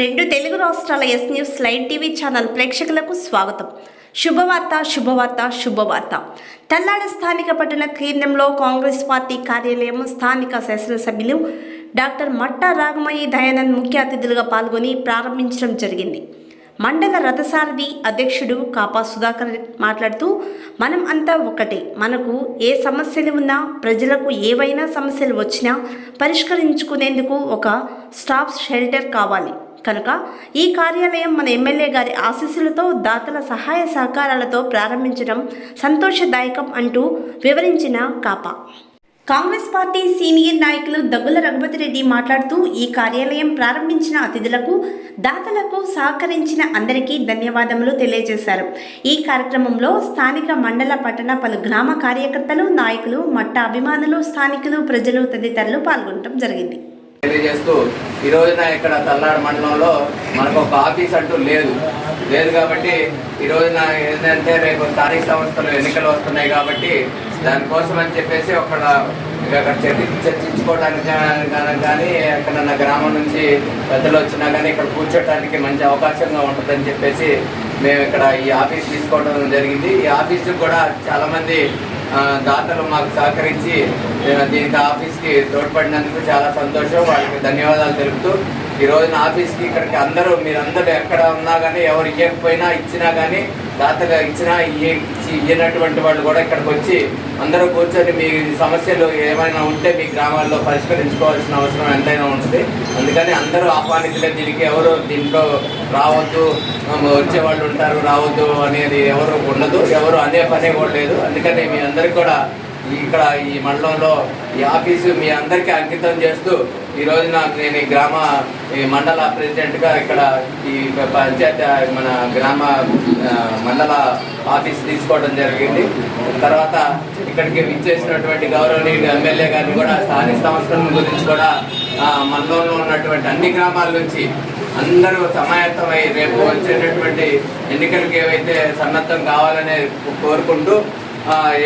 రెండు తెలుగు రాష్ట్రాల S news live TV channel ప్రేక్షకులకు స్వాగతం. శుభవార్త శుభవార్త శుభవార్త. తల్లాడ స్థానిక పట్టణ కేంద్రంలో కాంగ్రెస్ పార్టీ కార్యాలయం స్థానిక శాసనసభ్యులు డాక్టర్ మట్టా రాగమయ్య దయానంద్ ముఖ్య అతిథులుగా పాల్గొని ప్రారంభించడం జరిగింది. మండల రథసారథి అధ్యక్షుడు కాపా సుధాకర్ మాట్లాడుతూ మనం అంతా ఒకటే మనకు ఏ సమస్యలు ఉన్నా ప్రజలకు ఏవైనా సమస్యలు వచ్చినా పరిష్కరించుకునేందుకు ఒక స్టాఫ్ షెల్టర్ కావాలి. కనుక ఈ కార్యాలయం మన ఎమ్మెల్యే గారి ఆశీస్సులతో దాతల సహాయ సహకారాలతో ప్రారంభించడం సంతోషదాయకం అంటూ వివరించిన కాపా. కాంగ్రెస్ పార్టీ సీనియర్ నాయకులు దగ్గుల రఘుపతిరెడ్డి మాట్లాడుతూ ఈ కార్యాలయం ప్రారంభించిన అతిథులకు దాతలకు సహకరించిన అందరికీ ధన్యవాదములు తెలియజేశారు. ఈ కార్యక్రమంలో స్థానిక మండల పట్టణ పలు గ్రామ కార్యకర్తలు నాయకులు మట్ట అభిమానులు స్థానికులు ప్రజలు తదితరులు పాల్గొనడం జరిగింది. తెలియజేస్తూ ఈ రోజున ఇక్కడ తల్లాడు మండలంలో మనకు ఒక ఆఫీస్ అంటూ లేదు. లేదు కాబట్టి ఈ రోజున ఏంటంటే రేపు స్థానిక సంస్థలు ఎన్నికలు వస్తున్నాయి కాబట్టి దానికోసం అని చెప్పేసి ఒక అక్కడ చర్చి చర్చించుకోవడానికి కానీ కానీ ఎక్కడన్నా గ్రామం నుంచి పెద్దలు వచ్చినా కానీ ఇక్కడ కూర్చోడానికి మంచి అవకాశంగా ఉంటుందని చెప్పేసి మేము ఇక్కడ ఈ ఆఫీస్ తీసుకోవడం జరిగింది. ఈ ఆఫీస్ కూడా చాలామంది దాతలు మాకు సహకరించి దీనికి ఆఫీస్కి తోడ్పడినందుకు చాలా సంతోషం. వాళ్ళకి ధన్యవాదాలు తెలుపుతూ ఈ రోజున ఆఫీస్కి ఇక్కడికి అందరూ మీరందరూ ఎక్కడ ఉన్నా కానీ ఎవరు ఇవ్వకపోయినా ఇచ్చినా కానీ దాతగా ఇచ్చినా ఇచ్చి ఇవ్వనటువంటి వాళ్ళు కూడా ఇక్కడికి వచ్చి అందరూ కూర్చొని మీ సమస్యలు ఏమైనా ఉంటే మీ గ్రామాల్లో పరిష్కరించుకోవాల్సిన అవసరం ఎంతైనా ఉంటుంది. అందుకని అందరూ ఆహ్వానితులే దీనికి ఎవరు దీంట్లో రావద్దు వచ్చే వాళ్ళు ఉంటారు రావద్దు అనేది ఎవరు ఉండదు ఎవరు అనే పనే కూడా లేదు. అందుకని మీ అందరికి కూడా ఇక్కడ ఈ మండలంలో ఈ ఆఫీసు మీ అందరికీ అంకితం చేస్తూ ఈ రోజున నేను ఈ గ్రామ ఈ మండల ప్రెసిడెంట్గా ఇక్కడ ఈ పంచాయతీ మన గ్రామ మండల ఆఫీస్ తీసుకోవడం జరిగింది. తర్వాత ఇక్కడికి విచ్చేసినటువంటి గౌరవనీయులు ఎమ్మెల్యే గారిని కూడా స్థానిక సంస్థల గురించి కూడా ఆ, మండలంలో ఉన్నటువంటి అన్ని గ్రామాల నుంచి అందరూ సమాయత్తమై రేపు వచ్చేటటువంటి ఎన్నికలకి ఏవైతే సన్నద్ధం కావాలనే కోరుకుంటూ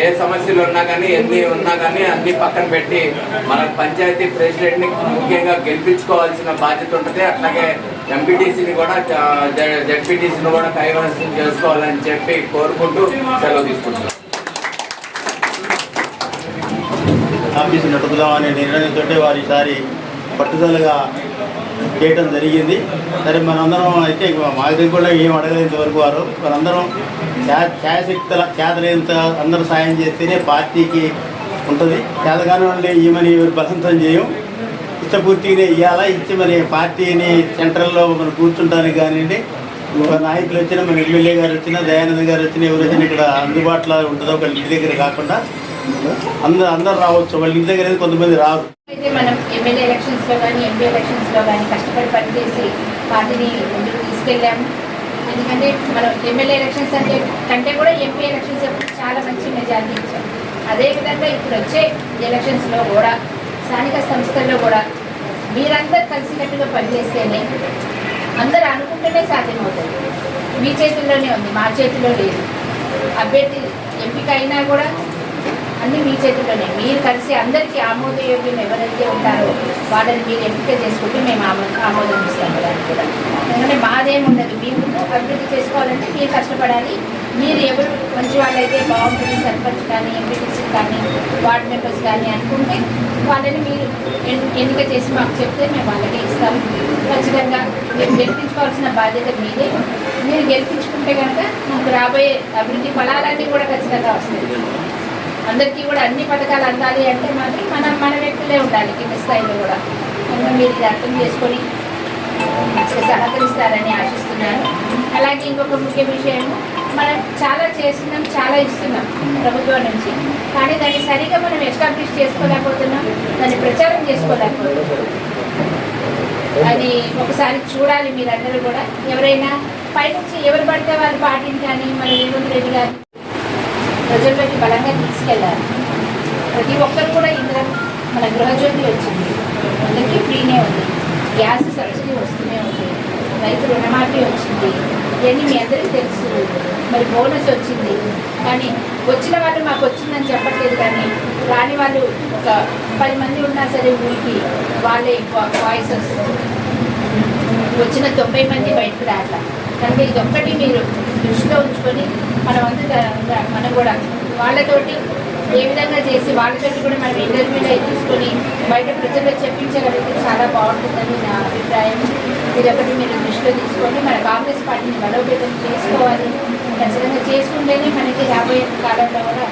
ఏ సమస్యలు ఉన్నా కానీ ఎన్ని ఉన్నా కానీ అన్ని పక్కన పెట్టి మన పంచాయతీ ప్రెసిడెంట్ని ముఖ్యంగా గెలిపించుకోవాల్సిన బాధ్యత ఉంటుంది. అట్లాగే ఎంపీటీసీని కూడా జడ్పీటీసీని కూడా కైవసం చేసుకోవాలని చెప్పి కోరుకుంటూ సెలవు తీసుకుంటున్నాం. ఆఫీసు నడుపుదామనే నిర్ణయంతో వారు ఈసారి పట్టుదలగా చేయటం జరిగింది. సరే మనందరం అయితే మా దగ్గర కూడా ఏం అడగలేదు వరకు వారు. మనందరం ఛాయశక్తుల చేతలేంత అందరూ సాయం చేస్తేనే పార్టీకి ఉంటుంది. చేతగానే ఉండే ఈమెని బలవంతం చేయం. ఇష్టపూర్తిగానే ఇవ్వాలా ఇచ్చి మరి పార్టీని సెంట్రల్లో మనం కూర్చుంటానికి కానివ్వండి. నాయకులు వచ్చినా మన ఎమ్మెల్యే గారు వచ్చినా దయానంద్ గారు వచ్చినా ఎవరు వచ్చినా ఇక్కడ అందుబాటులో ఉంటుందో ఒక ఇంటి దగ్గర కాకుండా అందరు అందరు రావచ్చు. వాళ్ళ ఇంటి దగ్గర అయితే కొంతమంది రారు. అయితే మనం ఎమ్మెల్యే ఎలక్షన్స్లో కానీ ఎంపీ ఎలక్షన్స్లో కానీ కష్టపడి పనిచేసి పార్టీని ముందుకు తీసుకెళ్ళాము. ఎందుకంటే మనం ఎమ్మెల్యే ఎలక్షన్స్ అంటే కంటే కూడా ఎంపీ ఎలక్షన్స్ చాలా మంచి మెజార్టీ ఇచ్చాం. అదేవిధంగా ఇప్పుడు వచ్చే ఎలక్షన్స్లో కూడా స్థానిక సంస్థల్లో కూడా మీరందరూ కలిసికట్టుగా పనిచేస్తేనే అందరూ అనుకుంటేనే సాధ్యమవుతుంది. మీ చేతుల్లోనే ఉంది మా చేతిలో లేదు. అభ్యర్థి ఎంపిక అయినా కూడా అన్ని మీ చేతుల్లోనే. మీరు కలిసి అందరికీ ఆమోదయోగ్యం ఎవరైతే ఉంటారో వాళ్ళని మీరు ఎంపిక చేసుకుంటే మేము ఆమో ఆమోదం ఇస్తాము. దానికి కూడా ఎందుకంటే మాదేం ఉండదు అభివృద్ధి చేసుకోవాలంటే మీరు కష్టపడాలి. మీరు ఎవరు మంచి వాళ్ళైతే బాగుంటుంది సర్పంచ్ కానీ ఎంపీటీసీ కానీ వార్డ్ మెంబర్స్ కానీ అనుకుంటే వాళ్ళని మీరు ఎన్నిక చేసి మాకు చెప్తే మేము వాళ్ళకి ఇస్తాము ఖచ్చితంగా మీరు గెలిపించుకోవాల్సిన బాధ్యత మీదే. మీరు గెలిపించుకుంటే కనుక మాకు రాబోయే అభివృద్ధి ఫలాలన్నీ కూడా ఖచ్చితంగా వస్తాయి. అందరికీ కూడా అన్ని పథకాలు అందాలి అంటే మాత్రం మనం మన వ్యక్తులే ఉండాలి కింద స్థాయిలో కూడా. మీరు ఇది అర్థం చేసుకొని సహకరిస్తారని ఆశిస్తున్నాను. అలాగే ఇంకొక ముఖ్య విషయం మనం చాలా చేస్తున్నాం చాలా ఇస్తున్నాం ప్రభుత్వం నుంచి. కానీ దాన్ని సరిగా మనం ఎస్టాబ్లిష్ చేసుకోలేకపోతున్నాం దాన్ని ప్రచారం చేసుకోలేకపోతున్నాం. అది ఒకసారి చూడాలి మీరందరూ కూడా. ఎవరైనా పైనుంచి ఎవరు పడితే వాళ్ళు పాటించాలి మన రేవంత్ రెడ్డి గారు. ప్రజల్లోకి బలంగా తీసుకెళ్ళాలి ప్రతి ఒక్కరు కూడా ఇందులో మన గృహజ్యోతి వచ్చింది. అందరికీ ఫ్రీనే ఉంది. గ్యాస్ సబ్సిడీ వస్తూనే ఉంది. రైతు రుణమాఫీ వచ్చింది. ఇవన్నీ మీ అందరికీ తెలుసు. మరి బోనస్ వచ్చింది. కానీ వచ్చిన వాళ్ళు మాకు వచ్చిందని చెప్పట్లేదు కానీ రాని వాళ్ళు ఒక పది మంది ఉన్నా సరే ఊరికి వాళ్ళే ఎక్కువ వాయిస్ వస్తుంది. వచ్చిన తొంభై మంది బయటకు రావట్లా కనుక ఇది ఒక్కటి మీరు దృష్టిలో ఉంచుకొని మనం అంత మనం కూడా వాళ్ళతోటి ఏ విధంగా చేసి వాళ్ళతోటి కూడా మనం ఇంటర్వ్యూలో తీసుకొని బయట ప్రజల్లో చెప్పించగలిగితే చాలా బాగుంటుందని నా అభిప్రాయం. ఇది ఒకటి మీరు దృష్టిలో తీసుకొని మన కాంగ్రెస్ పార్టీని బలోపేతం చేసుకోవాలి. ఖచ్చితంగా చేసుకుంటేనే మనకి రాబోయే కాలంలో కూడా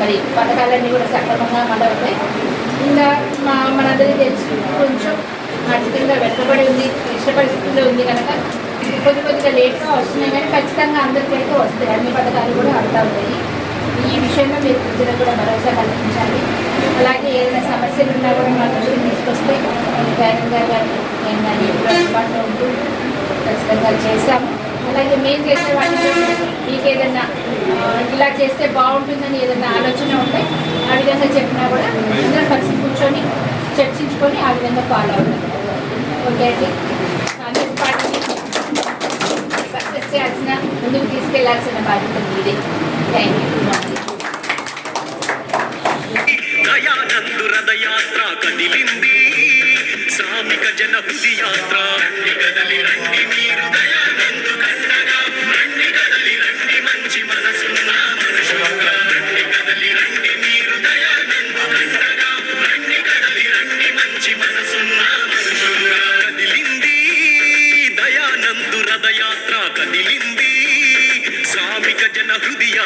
మరి పథకాలన్నీ కూడా సక్రమంగా అమలవుతాయి. ఇంకా మా మనందరికీ తెలుసు కొంచెం ఖచ్చితంగా వెనుకబడి ఉంది క్లిష్ట పరిస్థితుల్లో ఉంది కనుక కొద్ది కొద్దిగా లేట్గా వస్తున్నాయి కానీ ఖచ్చితంగా అందరికైతే వస్తాయి. అన్ని పథకాలు కూడా అందుతా ఉంటాయి ఈ విషయంలో మీరు ప్రజలకు కూడా భరోసా కల్పించాలి అలాగే ఏదైనా సమస్యలు ఉన్నా కూడా మా దృష్టిని తీసుకొస్తే దయానంద్ గారు గారు నేను కానీ ఎప్పుడు అందుబాటులో ఉంటూ ఖచ్చితంగా చేస్తాము. అలాగే మేము చేసే వాటిలో మీకు ఏదైనా ఇలా చేస్తే బాగుంటుందని ఏదైనా ఆలోచన ఉంటే ఆ విధంగా చెప్పినా కూడా అందరూ కలిసి కూర్చొని చర్చించుకొని ఆ విధంగా ఫాలో అవుతాం ఓకే అండి? కాంగ్రెస్ పార్టీని సక్సెస్ చేయాల్సిన ముందుకు తీసుకెళ్ళాల్సిన బాధ్యత మీదే. థ్యాంక్ యూ దయానందు రథయాత్ర కదిలింది. శ్రామిక జన హృది యాత్ర దయానందు